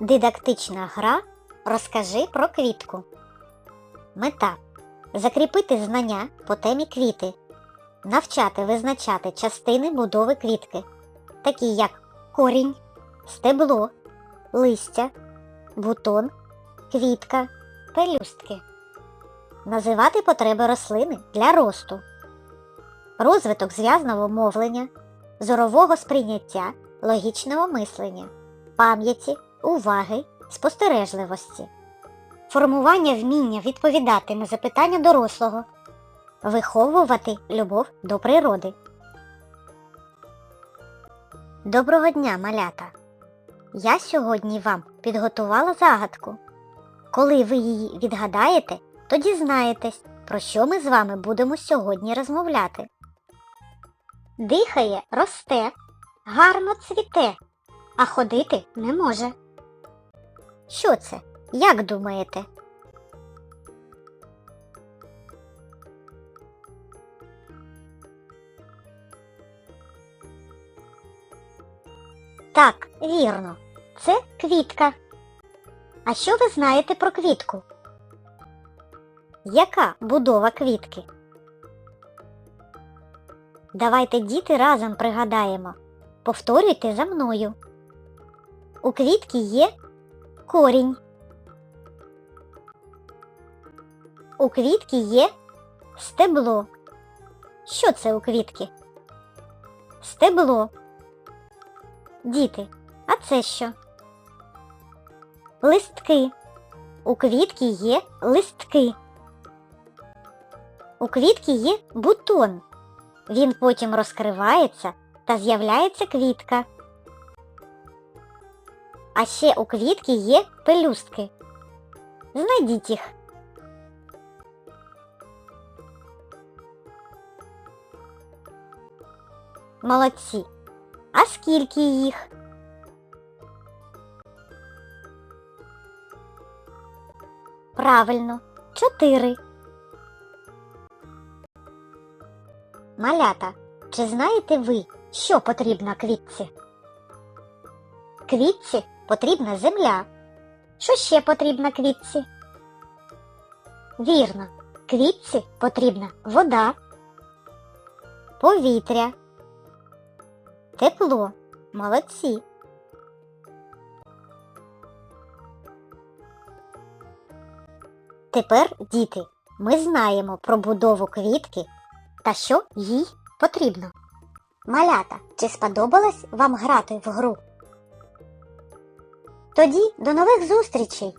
Дидактична гра Розкажи про квітку. Мета закріпити знання по темі квіти, навчати визначати частини будови квітки, такі як корінь, стебло, листя, бутон, квітка, пелюстки. Називати потреби рослини для росту, розвиток зв'язного мовлення, зорового сприйняття, логічного мислення, пам'яті, уваги, спостережливості, формування вміння відповідати на запитання дорослого, виховувати любов до природи. Доброго дня, малята! Я сьогодні вам підготувала загадку. Коли ви її відгадаєте, то дізнаєтесь, про що ми з вами будемо сьогодні розмовляти. Дихає, росте, гарно цвіте, а ходити не може. Що це? Як думаєте? Так, вірно, це квітка. А що ви знаєте про квітку? Яка будова квітки? Давайте діти разом пригадаємо. Повторюйте за мною. У квітки є корінь. У квітки є стебло. Що це у квітки? Стебло. Діти, а це що? Листки. У квітки є листки. У квітки є бутон. Він потім розкривається та з'являється квітка. А ще у квітки є пелюстки. Знайдіть їх. Молодці. А скільки їх? Правильно, чотири. Малята, чи знаєте ви, що потрібно квітці? Квітці потрібна земля. Що ще потрібно квітці? Вірно, квітці потрібна вода, повітря, тепло. Молодці. Тепер, діти, ми знаємо про будову квітки та що їй потрібно. Малята, чи сподобалось вам грати в гру? Тоді до нових зустрічей!